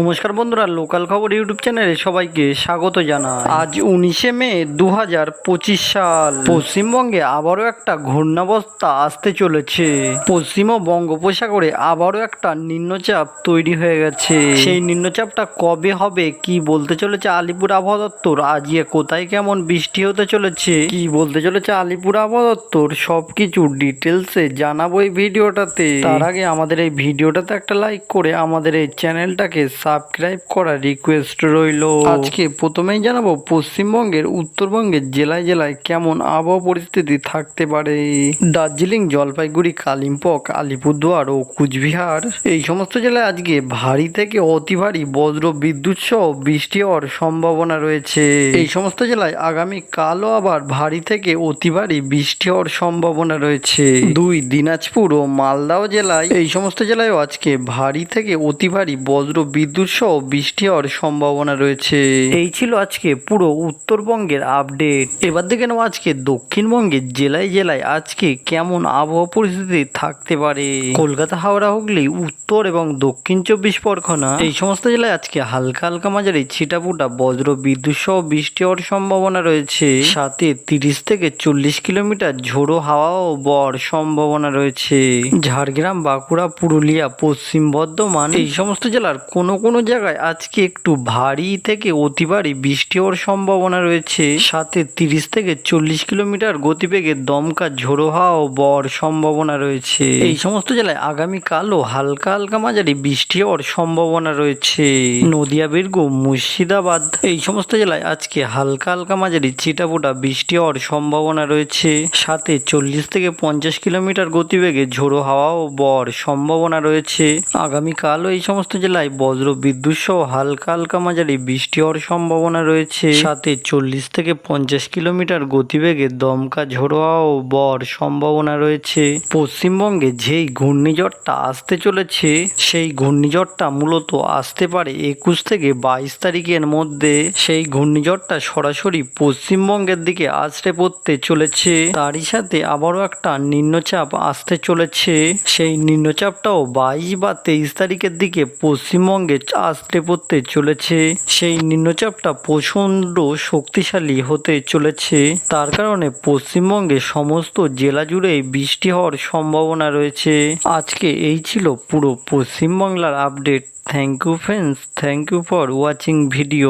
নমস্কার বন্ধুরা, লোকাল খবর ইউটিউব চ্যানেলে সবাইকে স্বাগত জানাই। আজ উনিশে মে দু হাজার পঁচিশ সাল। পশ্চিমবঙ্গে আবারও একটা ঘূর্ণাবস্থা আসতে চলেছে। পশ্চিম ও বঙ্গোপসাগরে আবারও একটা নিম্নচাপ তৈরি হয়ে গেছে। সেই নিম্নচাপটা কবে হবে, কি বলতে চলেছে আলিপুর আবহাওয়া দপ্তর? আজকে কোথায় কেমন বৃষ্টি হতে চলেছে, কি বলতে চলেছে আলিপুর আবহাওয়া দপ্তর? সবকিছু ডিটেলসে জানাব এই ভিডিওটাতে। তার আগে আমাদের এই ভিডিওটাতে একটা লাইক করে আমাদের এই চ্যানেলটাকে সাবস্ক্রাইব করার রিকোয়েস্ট রইল। আজকে প্রথমেই জানাব, পশ্চিমবঙ্গের, উত্তরবঙ্গের জেলায় জেলায় কেমন আবহাওয়া পরিস্থিতি থাকতে পারে? দার্জিলিং, জলপাইগুড়ি, কালিম্পং, আলিপুরদুয়ার ও কুচবিহার। এই সমস্ত জেলায় আজকে ভারী থেকে অতি ভারী বজ্র বিদ্যুৎ সহ বৃষ্টি হওয়ার সম্ভাবনা রয়েছে। এই সমস্ত জেলায় আগামী কালও আবার ভারী থেকে অতি ভারী বৃষ্টি হওয়ার সম্ভাবনা রয়েছে। দুই দিনাজপুর ও মালদাও জেলায় এই সমস্ত জেলায়ও আজকে ভারী থেকে অতি ভারী বজ্র বিদ্যুৎ সহ বৃষ্টি হওয়ার সম্ভাবনা রয়েছে। এই ছিল আজকে পুরো উত্তরবঙ্গের আপডেট। এবার দেখে নেব আজকে দক্ষিণবঙ্গের জেলায় জেলায় আজকে কেমন আবহাওয়া পরিস্থিতি থাকতে পারে। কলকাতা হাওড়া হুগলি উত্তর এবং দক্ষিণ চব্বিশ পরগনা। এই সমস্ত জেলায় আজকে হালকা হালকা মাঝারি ছিটাফুটা বজ্র বিদ্যুৎ সহ বৃষ্টি হওয়ার সম্ভাবনা রয়েছে। সাথে তিরিশ থেকে চল্লিশ কিলোমিটার ঝোড়ো হাওয়া ও বর সম্ভাবনা রয়েছে। ঝাড়গ্রাম বাঁকুড়া পুরুলিয়া পশ্চিম বর্ধমান এই সমস্ত জেলার কোনো কোনো জায়গায় আজকে একটু ভারী থেকে অতি ভারী বৃষ্টি হওয়ার সম্ভাবনা রয়েছে। সাথে তিরিশ থেকে চল্লিশ কিলোমিটার গতিবেগে দমকা ঝোড়ো হাওয়া ও বর সম্ভাবনা রয়েছে। এই সমস্ত জেলায় আগামীকালও হালকা হালকা মাঝারি বৃষ্টি হওয়ার সম্ভাবনা রয়েছে। নদিয়া, বীরভূম, মুর্শিদাবাদ এই সমস্ত জেলায় আজকে হালকা হালকা মাঝারি চিটাফোটা বৃষ্টি হওয়ার সম্ভাবনা রয়েছে। সাথে চল্লিশ থেকে পঞ্চাশ কিলোমিটার গতিবেগে ঝোড়ো হাওয়া ও বর সম্ভাবনা রয়েছে। আগামীকালও এই সমস্ত জেলায় বজ্র বিদ্যুৎ সহ হালকা হালকা মাঝারি বৃষ্টি হওয়ার সম্ভাবনা রয়েছে। সাথে চল্লিশ থেকে পঞ্চাশ কিলোমিটার গতিবেগে দমকা ঝোড়ো ও বর সম্ভাবনা রয়েছে। পশ্চিমবঙ্গে যেই ঘূর্ণিঝড়টা আসতে চলেছে, সেই ঘূর্ণিঝড়টা মূলত আসতে পারে একুশ থেকে বাইশ তারিখের মধ্যে। সেই ঘূর্ণিঝড়টা সরাসরি পশ্চিমবঙ্গের দিকে আছড়ে পড়তে চলেছে। তারই সাথে আবারও একটা নিম্নচাপ আসতে চলেছে। সেই নিম্নচাপটাও বাইশ বা তেইশ তারিখের দিকে পশ্চিমবঙ্গে আসতে পড়তে চলেছে। সেই নিম্নচাপটা প্রচণ্ড শক্তিশালী হতে চলেছে। তার কারণে পশ্চিমবঙ্গে সমস্ত জেলা জুড়ে বৃষ্টি হওয়ার সম্ভাবনা রয়েছে। আজকে এই ছিল পুরো পশ্চিমবাংলার update. Thank you friends thank you for watching video